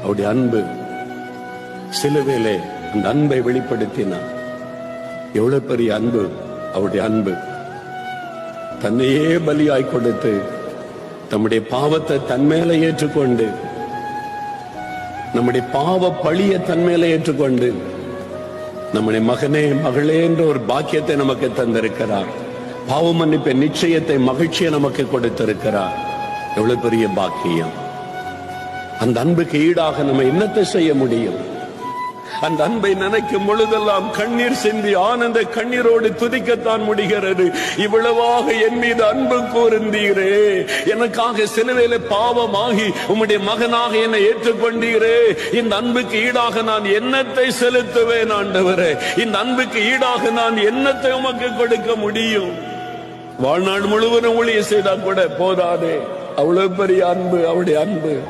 அவருடைய அன்பு சிலுவையிலே அந்த அன்பை வெளிப்படுத்தினார். எவ்வளவு பெரிய அன்பு அவருடைய அன்பு. தன்னையே பலியாய் கொடுத்து தம்முடைய பாவத்தை தன்மேல ஏற்றுக்கொண்டு நம்முடைய பாவ பழிய தன்மேல ஏற்றுக்கொண்டு நம்முடைய மகனே மகளே என்ற ஒரு பாக்கியத்தை நமக்கு தந்திருக்கிறார். பாவ மன்னிப்பை நிச்சயத்தை மகிழ்ச்சியை நமக்கு கொடுத்திருக்கிறார். எவ்வளவு பெரிய பாக்கியம். அந்த அன்புக்கு ஈடாக நம்ம என்னத்தை செய்ய முடியும்? அந்த அன்பை நினைக்கும் பொழுதெல்லாம் கண்ணீர் சிந்தி ஆனந்த கண்ணீரோடு துதிக்கத்தான் முடிகிறது. இவ்வளவாக என் மீது அன்பு கூர்ந்தீரே. எனக்காக சிலுவையில பாவமாகி உம்முடைய மகனாக என்னை ஏற்றுக்கொண்டீரே. இந்த அன்புக்கு ஈடாக நான் என்னத்தை செலுத்துவேன் ஆண்டவரே? இந்த அன்புக்கு ஈடாக நான் என்னத்தை உமக்கு கொடுக்க முடியும்? வாழ்நாள் முழுவதும் ஊழிய செய்தா கூட போதாதே. அவ்வளவு பெரிய அன்பு அவருடைய அன்பு.